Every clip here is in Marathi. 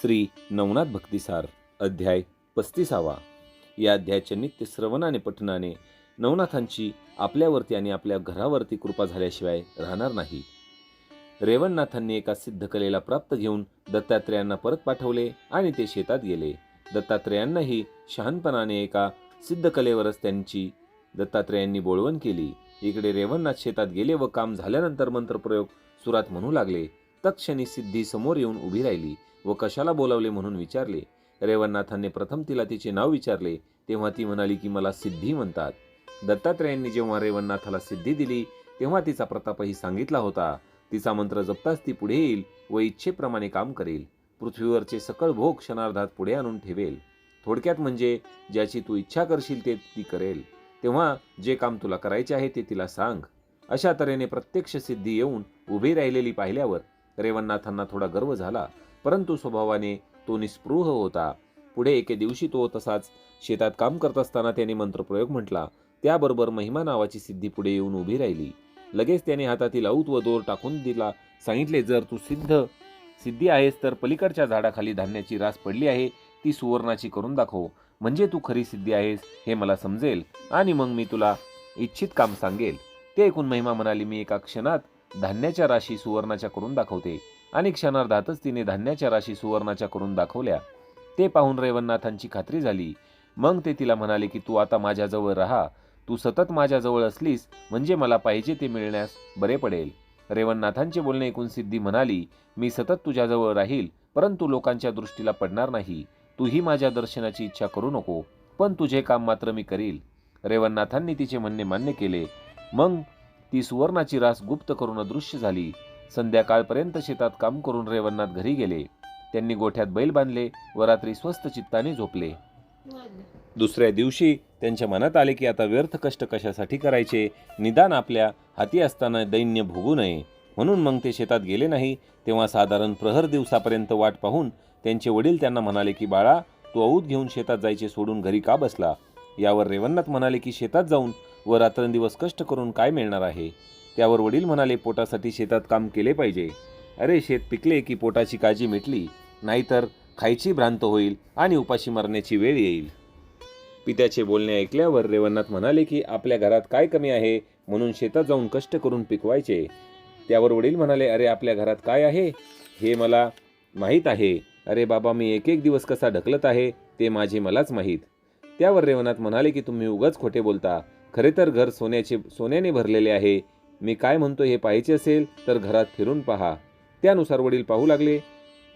श्री नवनाथ भक्तिसार अध्याय पस्तीसावा. या अध्यायाच्या नित्य श्रवणाने पठणाने नवनाथांची आपल्यावरती आणि आपल्या घरावरती कृपा झाल्याशिवाय राहणार नाही. रेवणनाथांनी एका सिद्ध कलेला प्राप्त घेऊन दत्तात्रेयांना परत पाठवले आणि ते शेतात गेले. दत्तात्रेयांनाही शहाणपणाने एका सिद्ध कलेवरच त्यांची दत्तात्रेयांनी बोळवण केली. इकडे रेवणनाथ शेतात गेले व काम झाल्यानंतर मंत्रप्रयोग सुरात म्हणू लागले. तत्क्षणी सिद्धी समोर येऊन उभी राहिली व कशाला बोलावले म्हणून विचारले. रेवणनाथांनी प्रथम तिला तिचे नाव विचारले. तेव्हा ती म्हणाली की मला सिद्धी म्हणतात. दत्तात्रेयांनी जेव्हा रेवणनाथाला सिद्धी दिली तेव्हा तिचा प्रतापही सांगितला होता. तिचा मंत्र जपताच ती पुढे येईल व इच्छेप्रमाणे काम करेल. पृथ्वीवरचे सकळ भोग क्षणार्धात पुढे आणून ठेवेल. थोडक्यात म्हणजे ज्याची तू इच्छा करशील ते ती करेल. तेव्हा जे काम तुला करायचे आहे ते तिला सांग. अशा तऱ्हेने प्रत्यक्ष सिद्धी येऊन उभी राहिलेली पाहिल्यावर रेवणनाथांना थोडा गर्व झाला परंतु स्वभावाने तो निस्पृह होता. पुढे एके दिवशी तो तसाच शेतात काम करत असताना त्याने मंत्रप्रयोग म्हटला त्याबरोबर महिमा नावाची सिद्धी पुढे येऊन उभी राहिली. लगेच त्याने हातातील औत व दोर टाकून दिला सांगितले जर तू सिद्ध सिद्धी आहेस तर पलीकडच्या झाडाखाली धान्याची रास पडली आहे ती सुवर्णाची करून दाखव. म्हणजे तू खरी सिद्धी आहेस हे मला समजेल आणि मग मी तुला इच्छित काम सांगेल. ते ऐकून महिमा म्हणाली मी एका क्षणात धान्याच्या राशी सुवर्णाच्या करून दाखवते. आणि क्षणार्धातच तिने धान्याच्या राशी सुवर्णाच्या करून दाखवल्या. ते पाहून रेवणनाथांची खात्री झाली. मग ते तिला म्हणाले की तू आता माझ्याजवळ राहा. तू सतत माझ्याजवळ असलीस म्हणजे मला पाहिजे ते मिळण्यास बरे पडेल. रेवणनाथांचे बोलणे ऐकून सिद्धी म्हणाली मी सतत तुझ्याजवळ राहील परंतु लोकांच्या दृष्टीला पडणार नाही. तूही माझ्या दर्शनाची इच्छा करू नको पण तुझे काम मात्र मी करील. रेवणनाथांनी तिचे म्हणणे मान्य केले. मग ती सुवर्णाची रास गुप्त करून अदृश्य झाली. संध्याकाळपर्यंत शेतात काम करून रेवणनाथ घरी गेले. त्यांनी गोठ्यात बैल बांधले व रात्री स्वस्त चित्ताने झोपले. दुसऱ्या दिवशी त्यांच्या मनात आले की आता व्यर्थ कष्ट कशासाठी करायचे? निदान आपल्या हाती असताना दैन्य भोगू नये. म्हणून मग ते शेतात गेले नाही तेव्हा साधारण प्रहर दिवसापर्यंत वाट पाहून त्यांचे वडील त्यांना म्हणाले की बाळा तू औत घेऊन शेतात जायचे सोडून घरी का बसला? यावर रेवन्नाथ म्हणाले की शेतात जाऊन व रात्रंदिवस कष्ट करून काय मिळणार आहे? त्यावर वडील म्हणाले पोटासाठी शेतात काम केले पाहिजे. अरे शेत पिकले की पोटाची काळजी मिटली. नाहीतर खायची भ्रांत होईल आणि उपाशी मरण्याची वेळ येईल. पित्याचे बोलणे ऐकल्यावर रेवन्नाथ म्हणाले की आपल्या घरात काय कमी आहे? म्हणून शेतात जाऊन कष्ट करून पिकवायचे. त्यावर वडील म्हणाले अरे आपल्या घरात काय आहे? हे मला माहीत आहे. अरे बाबा मी एक एक दिवस कसा ढकलत आहे ते माझे मलाच माहीत. त्यावर रेवनाथ म्हणाले की तुम्ही उगाच खोटे बोलता. खरे तर घर सोन्याचे सोन्याने भरलेले आहे. मी काय म्हणतो हे पाहायचे असेल तर घरात फिरून पहा. त्यानुसार वडील पाहू लागले.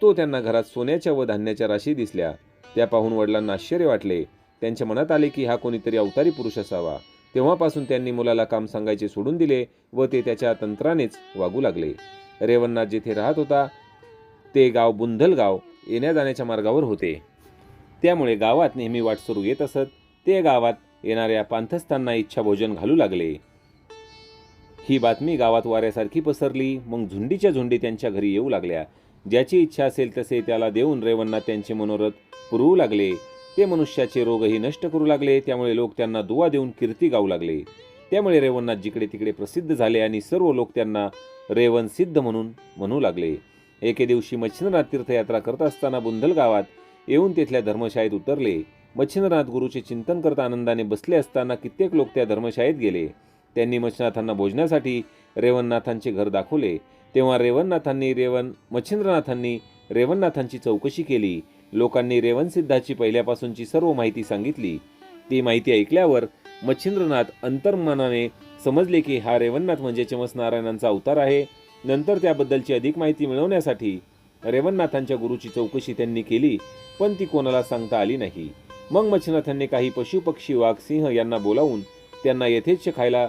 तो त्यांना घरात सोन्याच्या व धान्याच्या राशी दिसल्या. त्या पाहून वडिलांना आश्चर्य वाटले. त्यांच्या मनात आले की हा कोणीतरी अवतारी पुरुष असावा. तेव्हापासून त्यांनी मुलाला काम सांगायचे सोडून दिले व ते त्याच्या तंत्रानेच वागू लागले. रेवणनाथ जेथे राहत होता ते गाव बुंधल गाव येण्या जाण्याच्या मार्गावर होते. त्यामुळे गावात नेहमी वाटसरू येत असत. ते गावात येणाऱ्या पांथस्थांना इच्छा भोजन घालू लागले. ही बातमी गावात वाऱ्यासारखी पसरली. मग झुंडीच्या झुंडी त्यांच्या घरी येऊ लागल्या. ज्याची इच्छा असेल तसे त्याला देऊन रेवणनाथ त्यांचे मनोरथ पुरवू लागले. ते मनुष्याचे रोगही नष्ट करू लागले. त्यामुळे लोक त्यांना दुवा देऊन कीर्ती गाऊ लागले. त्यामुळे रेवणनाथ जिकडे तिकडे प्रसिद्ध झाले आणि सर्व लोक त्यांना रेवण सिद्ध म्हणून म्हणू लागले. एके दिवशी मच्छिंद्रनाथ तीर्थयात्रा करत असताना बुंदल गावात येऊन तिथल्या धर्मशाळेत उतरले. मच्छिंद्रनाथ गुरुचे चिंतन करता आनंदाने बसले असताना कित्येक लोक त्या धर्मशाळेत गेले. त्यांनी मच्छिनाथांना भोजनासाठी रेवणनाथांचे घर दाखवले. तेव्हा रेवणनाथांनी रेवण मच्छिंद्रनाथांनी रेवणनाथांची चौकशी केली. लोकांनी रेवणसिद्धाची पहिल्यापासूनची सर्व माहिती सांगितली. ती माहिती ऐकल्यावर मच्छिंद्रनाथ अंतर्मनाने समजले की हा रेवणनाथ म्हणजे चमस नारायणांचा अवतार आहे. नंतर त्याबद्दलची अधिक माहिती मिळवण्यासाठी रेवणनाथांच्या गुरुची चौकशी त्यांनी केली पण ती कोणाला सांगता आली नाही. मग मच्छनाथांनी काही पशुपक्षी वाघ सिंह यांना बोलावून त्यांना यथेच्छ खायला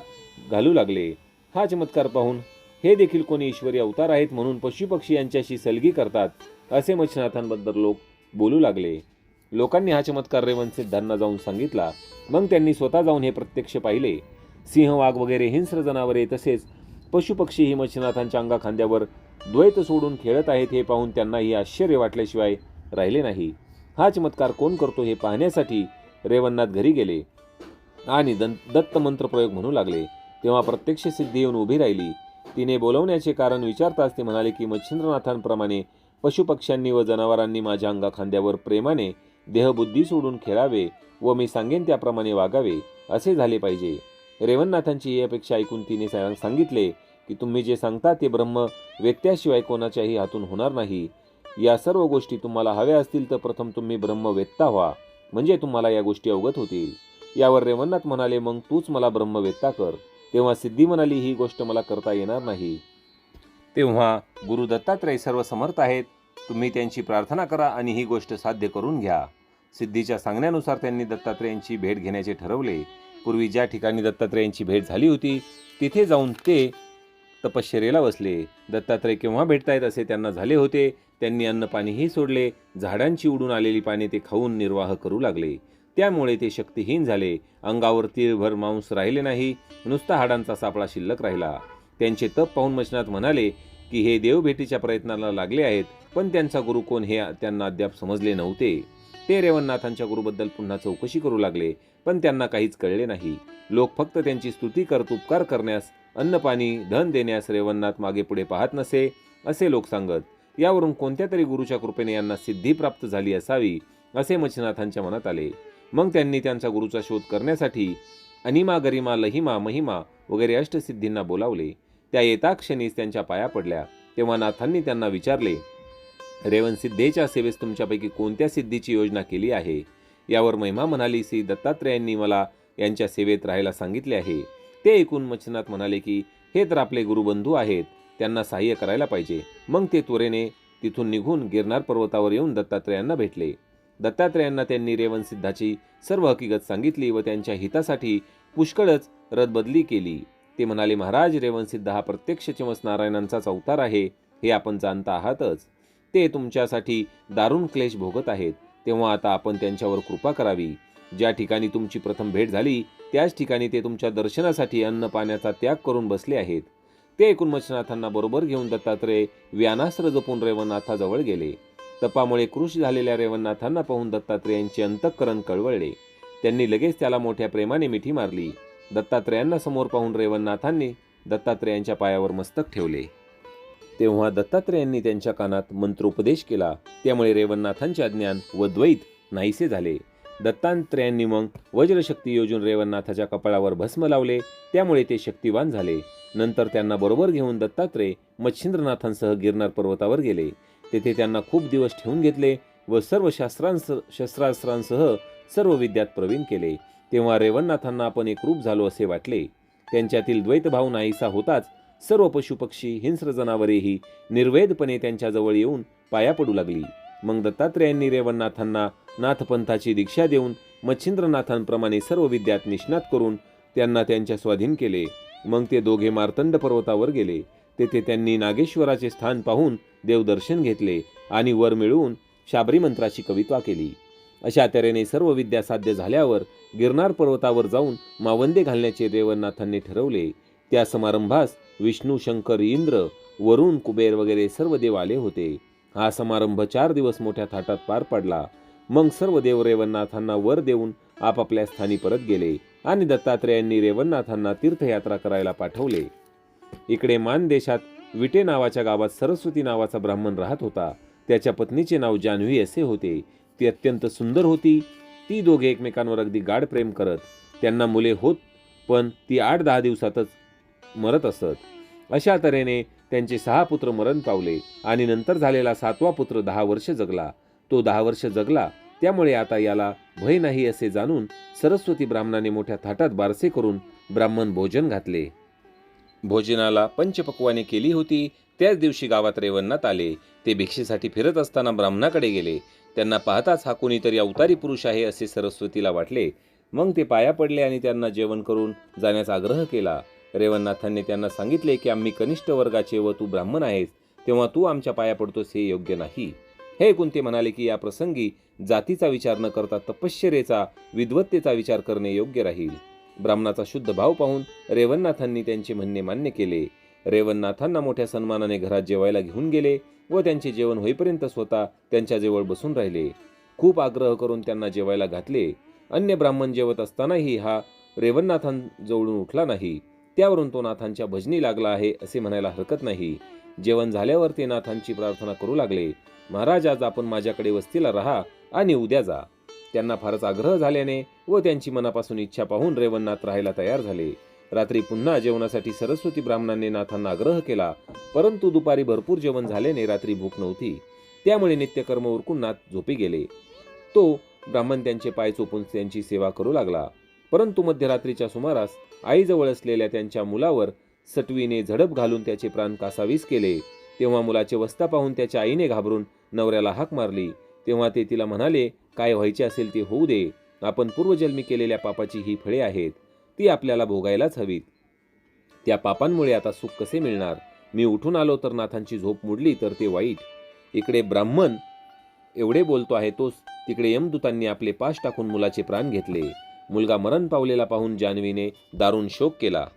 घालू लागले. हा चमत्कार पाहून हे देखील कोणी ईश्वरी अवतार आहेत म्हणून पशुपक्षी यांच्याशी सलगी करतात असे मच्छिनाथांबद्दल लोक बोलू लागले. लोकांनी हा चमत्कार रेवण सिद्धांना जाऊन सांगितला. मग त्यांनी स्वतः जाऊन हे प्रत्यक्ष पाहिले. सिंह वाघ वगैरे हिंस्र जनावरे तसेच पशुपक्षी ही मच्छिनाथांच्या अंगा खांद्यावर द्वैत सोडून खेळत आहेत हे पाहून त्यांनाही आश्चर्य वाटल्याशिवाय राहिले नाही. हा चमत्कार कोण करतो हे पाहण्यासाठी रेवणनाथ घरी गेले आणि दं दत्त मंत्रप्रयोग म्हणू लागले. तेव्हा प्रत्यक्ष सिद्धी येऊन उभी राहिली. तिने बोलवण्याचे कारण विचारताच ते म्हणाले की मच्छिंद्रनाथांप्रमाणे पशुपक्ष्यांनी व जनावरांनी माझ्या अंगाखांद्यावर प्रेमाने देहबुद्धी सोडून खेळावे व मी सांगेन त्याप्रमाणे वागावे असे झाले पाहिजे. रेवणनाथांची ही अपेक्षा ऐकून तिने सा- सांगितले की तुम्ही जे सांगता ते ब्रह्म वेत्याशिवाय कोणाच्याही हातून होणार नाही. या सर्व गोष्टी तुम्हाला हव्या असतील तर प्रथम तुम्ही ब्रह्म वेत्ता व्हा. म्हणजे तुम्हाला या गोष्टी अवगत होतील. यावर रेवन्नाथ म्हणाले मग तूच मला ब्रह्म वेत्ता कर. तेव्हा सिद्धी म्हणाली ही गोष्ट मला करता येणार नाही. तेव्हा गुरु दत्तात्रय सर्व समर्थ आहेत. तुम्ही त्यांची प्रार्थना करा आणि ही गोष्ट साध्य करून घ्या. सिद्धीच्या सांगण्यानुसार त्यांनी दत्तात्रेयांची भेट घेण्याचे ठरवले. पूर्वी ज्या ठिकाणी दत्तात्रेयांची भेट झाली होती तिथे जाऊन ते तपश्चर्येला बसले. दत्तात्रय केव्हा भेटतायत असे त्यांना झाले होते. त्यांनी अन्नपाणीही सोडले. झाडांची उडून आलेली पाने ते खाऊन निर्वाह करू लागले. त्यामुळे ते शक्तिहीन झाले. अंगावर तीळभर मांस राहिले नाही. नुसता हाडांचा सापळा शिल्लक राहिला. त्यांचे तप पाहून मचनाथ म्हणाले की हे देवभेटीच्या प्रयत्नाला लागले आहेत पण त्यांचा गुरु कोण हे त्यांना अद्याप समजले नव्हते. ते रेवणनाथांच्या गुरुबद्दल पुन्हा चौकशी करू लागले पण त्यांना काहीच कळले नाही. लोक फक्त त्यांची स्तुती करत उपकार करण्यास अन्नपाणी धन देण्यास रेवन्नाथ मागे पुढे पाहत नसे असे लोक सांगत यावरून कोणत्या तरी गुरुच्या कृपेने यांना सिद्धी प्राप्त झाली असावी? असे मच्छनाथांच्या मनात आले. मग त्यांनी त्यांचा गुरुचा शोध करण्यासाठी अनिमा गरिमा लहिमा महिमा वगैरे अष्टसिद्धींना बोलावले. त्या येताक्षणीच त्यांच्या पाया पडल्या. तेव्हा नाथांनी त्यांना विचारले रेवन सिद्धेच्या सेवेस तुमच्यापैकी कोणत्या सिद्धीची योजना केली आहे? यावर महिमा म्हणाली श्री दत्तात्रेयांनी मला यांच्या सेवेत राहायला सांगितले आहे. ते ऐकून मच्छनाथ म्हणाले की हे तर आपले गुरुबंधू आहेत त्यांना सहाय्य करायला पाहिजे. मग ते त्वरेने तिथून निघून गिरनार पर्वतावर येऊन दत्तात्रेयांना भेटले. दत्तात्रेयांना त्यांनी रेवन सिद्धाची सर्व हकीकत सांगितली व त्यांच्या हितासाठी पुष्कळच रदबदली केली. ते म्हणाले महाराज रेवनसिद्ध हा प्रत्यक्ष चमस नारायणांचाच अवतार आहे हे आपण जाणता आहातच. ते तुमच्यासाठी दारुण क्लेश भोगत आहेत. तेव्हा आता आपण त्यांच्यावर कृपा करावी. ज्या ठिकाणी तुमची प्रथम भेट झाली त्याच ठिकाणी ते तुमच्या दर्शनासाठी अन्न पाण्याचा त्याग करून बसले आहेत. ते ऐकून मच्छनाथांना बरोबर घेऊन दत्तात्रय व्यानास्त्र जपून रेवणनाथाजवळ गेले. तपामुळे कृश झालेल्या रेवणनाथांना पाहून दत्तात्रेयांचे अंतःकरण कळवळले. त्यांनी लगेच त्याला मोठ्या प्रेमाने मिठी मारली. दत्तात्रेयांना समोर पाहून रेवणनाथांनी दत्तात्रेयांच्या पायावर मस्तक ठेवले. तेव्हा दत्तात्रेयांनी त्यांच्या कानात मंत्रोपदेश केला. त्यामुळे रेवणनाथांचे ज्ञान व द्वैत नाहीसे झाले. दत्तांत्र्यांनी मग वज्रशक्ती योजून रेवणनाथाच्या कपाळावर भस्म लावले. त्यामुळे ते शक्तिवान झाले. नंतर त्यांना बरोबर घेऊन दत्तात्रय मच्छिंद्रनाथांसह गिरनार पर्वतावर गेले. तेथे त्यांना खूप दिवस ठेवून घेतले व सर्व शास्त्रांस शस्त्रास्त्रांसह सर्व विद्यात प्रवीण केले. तेव्हा रेवणनाथांना आपण एकरूप झालो असे वाटले. त्यांच्यातील द्वैतभाव नाहीसा होताच सर्व पशुपक्षी हिंस्र जनावरेही निर्वेदपणे त्यांच्याजवळ येऊन पाया पडू लागली. मग दत्तात्रेयांनी रेवणनाथांना नाथपंथाची दीक्षा देऊन मच्छिंद्रनाथांप्रमाणे सर्व विद्यात निष्णात करून त्यांना त्यांच्या स्वाधीन केले. मग ते दोघे मार्तंड पर्वतावर गेले. तेथे त्यांनी नागेश्वराचे स्थान पाहून देवदर्शन घेतले आणि वर मिळवून शाबरी मंत्राची कविता केली. अशा तऱ्हेने सर्व विद्या साध्य झाल्यावर गिरनार पर्वतावर जाऊन मावंदे घालण्याचे रेवणनाथांनी ठरवले. त्या समारंभास विष्णू शंकर इंद्र वरुण कुबेर वगैरे सर्व देव आले होते. हा समारंभ चार दिवस मोठ्या थाटात पार पडला. मग सर्व देव रेवणनाथांना वर देऊन आपापल्या स्थानी परत गेले आणि दत्तात्रेयांनी रेवणनाथांना तीर्थयात्रा करायला पाठवले. इकडे मान देशात विटे नावाच्या गावात सरस्वती नावाचा ब्राह्मण राहत होता. त्याच्या पत्नीचे नाव जान्हवी असे होते. ती अत्यंत सुंदर होती. ती दोघे एकमेकांवर अगदी गाढ प्रेम करत. त्यांना मुले होत पण ती आठ दहा दिवसातच मरत असत. अशा तऱ्हेने त्यांचे सहा पुत्र मरण पावले आणि नंतर झालेला सातवा पुत्र दहा वर्ष जगला. तो दहा वर्ष जगला त्यामुळे आता याला भय नाही असे जाणून सरस्वती ब्राह्मणाने मोठ्या थाटात बारसे करून ब्राह्मण भोजन घातले. भोजनाला पंचपक्वाने केली होती त्याच दिवशी गावात रेवन्नात आले. ते भिक्षेसाठी फिरत असताना ब्राह्मणाकडे गेले. त्यांना पाहताच हा कोणीतरी अवतारी पुरुष आहे असे सरस्वतीला वाटले. मग ते पाया पडले आणि त्यांना जेवण करून जाण्याचा आग्रह केला. रेवणनाथांनी त्यांना सांगितले की आम्ही कनिष्ठ वर्गाचे व तू ब्राह्मण आहेस तेव्हा तू आमच्या पाया पडतोस हे योग्य नाही. हे ऐकून ते म्हणाले की या प्रसंगी जातीचा विचार न करता तपश्चरेचा विद्वत्तेचा विचार करणे योग्य राहील. ब्राह्मणाचा शुद्ध भाव पाहून रेवणनाथांनी त्यांचे म्हणणे मान्य केले. रेवणनाथांना मोठ्या सन्मानाने घरात जेवायला घेऊन गेले व त्यांचे जेवण होईपर्यंत स्वतः त्यांच्याजवळ बसून राहिले. खूप आग्रह करून त्यांना जेवायला घातले. अन्य ब्राह्मण जेवत असतानाही हा रेवणनाथांजवळून उठला नाही. त्यावरून तो नाथांच्या भजनी लागला आहे असे म्हणायला हरकत नाही. जेवण झाल्यावर ते नाथांची प्रार्थना करू लागले. महाराज आज आपण माझ्याकडे वस्तीला राहा आणि उद्या जा. त्यांना फारच आग्रह झाल्याने व त्यांची मनापासून इच्छा पाहून रेवणनाथ राहायला तयार झाले. रात्री पुन्हा जेवणासाठी सरस्वती ब्राह्मणांनी नाथांना आग्रह केला परंतु दुपारी भरपूर जेवण झाल्याने रात्री भूक नव्हती. त्यामुळे नित्यकर्म उरकून नाथ झोपी गेले. तो ब्राह्मण त्यांचे पाय चोपून त्यांची सेवा करू लागला. परंतु मध्यरात्रीच्या सुमारास आईजवळ असलेल्या त्यांच्या मुलावर सटवीने झडप घालून त्याचे प्राण कासावीस केले. तेव्हा मुलाचे वस्ता पाहून त्याच्या आईने घाबरून नवऱ्याला हाक मारली. तेव्हा ते तिला म्हणाले काय व्हायचे असेल ते होऊ दे. आपण पूर्वजन्मी केलेल्या पापाची ही फळे आहेत. ती आपल्याला भोगायलाच हवीत. त्या पापांमुळे आता सुख कसे मिळणार? मी उठून आलो तर नाथांची झोप मोडली तर ते वाईट. इकडे ब्राह्मण एवढे बोलतो आहे तोच तिकडे यमदूतांनी आपले पाश टाकून मुलाचे प्राण घेतले. मुलगा मरण पावलेला पाहून जान्हवीने दारुण शोक केला.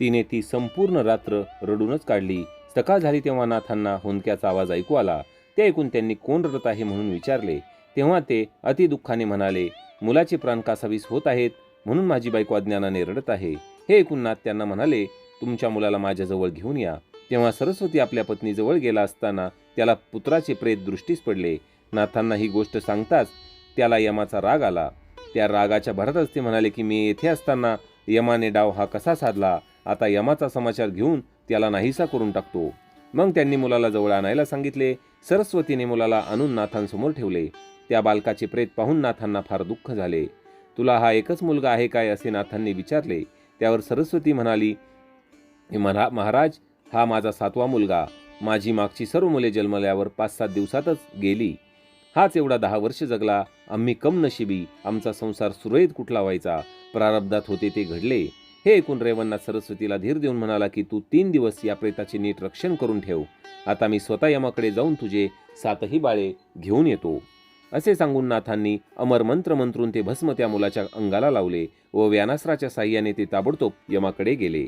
तिने ती संपूर्ण रात्र रडूनच काढली. सकाळ झाली तेव्हा नाथांना हुंदक्याचा आवाज ऐकू आला. ते ऐकून त्यांनी कोण रडत आहे म्हणून विचारले. तेव्हा ते अतिदुःखाने म्हणाले मुलाचे प्राण कासावीस होत आहेत? म्हणून माझी बायको अज्ञानाने रडत आहे. हे ऐकून नाथ त्यांना म्हणाले तुमच्या मुलाला माझ्याजवळ घेऊन या. तेव्हा सरस्वती आपल्या पत्नीजवळ गेला असताना त्याला पुत्राचे प्रेत दृष्टीस पडले. नाथांना ही गोष्ट सांगताच त्याला यमाचा राग आला. त्या रागाच्या भरातच ते म्हणाले की मी येथे असताना यमाने डाव हा कसा साधला? आता यमाचा समाचार घेऊन त्याला नाहीसा करून टाकतो. मग त्यांनी मुलाला जवळ आणायला सांगितले. सरस्वतीने मुलाला आणून नाथांसमोर ठेवले. त्या बालकाचे प्रेत पाहून नाथांना फार दुःख झाले. तुला हा एकच मुलगा आहे काय? असे नाथांनी विचारले. त्यावर सरस्वती म्हणाली "महा- महाराज हा माझा सातवा मुलगा. माझी मागची सर्व मुले जन्मल्यावर पाच सात दिवसातच गेली. हाच एवढा दहा वर्ष जगला. आम्ही कम नशिबी आमचा संसार सुरळीत कुठला व्हायचा? प्रारब्धात होते ते घडले. हे ऐकून रेवन्ना सरस्वतीला धीर देऊन म्हणाला की तू तीन दिवस या प्रेताचे नीट रक्षण करून ठेव. आता मी स्वतः यमाकडे जाऊन तुझे सातही बाळे घेऊन येतो. असे सांगून नाथांनी अमर मंत्र मंत्रून ते भस्म त्या मुलाच्या अंगाला लावले व व्यानास्त्राच्या साह्याने ते ताबडतोब यमाकडे गेले.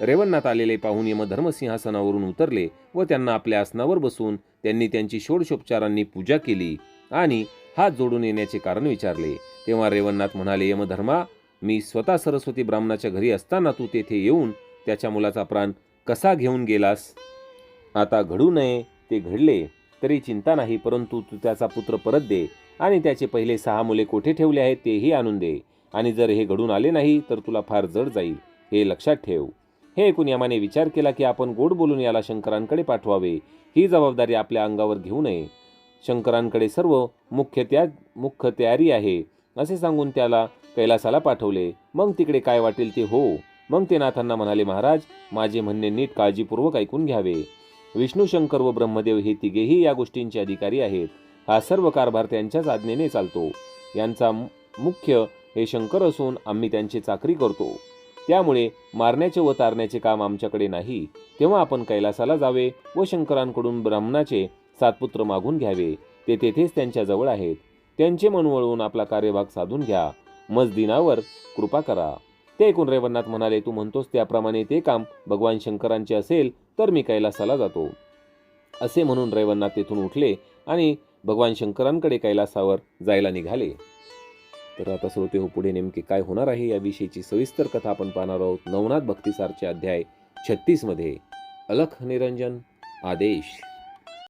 रेवन्नाथ आलेले पाहून यम धर्मसिंहासनावरून उतरले व त्यांना आपल्या आसनावर बसून त्यांनी त्यांची षोडशोपचारांनी पूजा केली आणि हात जोडून येण्याचे कारण विचारले. तेव्हा रेवन्नाथ म्हणाले यमधर्मा मी स्वतः सरस्वती ब्राह्मणाच्या घरी असताना तू तेथे येऊन त्याच्या मुलाचा प्राण कसा घेऊन गेलास? आता घडू नये ते घडले तरी चिंता नाही परंतु तू त्याचा पुत्र परत दे आणि त्याचे पहिले सहा मुले कोठे ठेवले आहेत तेही आणून दे. आणि जर हे घडून आले नाही तर तुला फार जड जाईल हे लक्षात ठेव. हे ऐकून यमाने विचार केला की आपण गोड बोलून याला शंकरांकडे पाठवावे. ही जबाबदारी आपल्या अंगावर घेऊ नये. शंकरांकडे सर्व मुख्य त्या मुख्य तयारी आहे असे सांगून त्याला कैलासाला पाठवले. मग तिकडे काय वाटेल ते हो. मग ते नाथांना म्हणाले महाराज माझे म्हणणे नीट काळजीपूर्वक ऐकून घ्यावे. विष्णू शंकर व ब्रह्मदेव हे तिघेही या गोष्टींचे अधिकारी आहेत. हा सर्व कारभार त्यांच्याच आज्ञेने चालतो. यांचा मुख्य हे शंकर असून आम्ही त्यांची चाकरी करतो. त्यामुळे मारण्याचे व तारण्याचे काम आमच्याकडे नाही तेव्हा आपण कैलासाला जावे व शंकरांकडून ब्राह्मणाचे सात पुत्र मागून घ्यावे. ते तेथेच त्यांच्या जवळ आहेत. त्यांचे मन वळवून आपला कार्यभाग साधून घ्या. मजदिनावर कृपा करा. ते ऐकून रेवन्नाथ म्हणाले तू म्हणतोस त्याप्रमाणे ते काम भगवान शंकरांचे असेल तर मी कैलासाला जातो. असे म्हणून रेवन्नाथ तेथून उठले आणि भगवान शंकरांकडे कैलासावर जायला निघाले. तर आता श्रोते हो पुढे नेमके काय होणार आहे याविषयीची सविस्तर कथा आपण पाहणार आहोत. नवनाथ भक्तिसारचे अध्याय छत्तीसमध्ये. अलख निरंजन आदेश.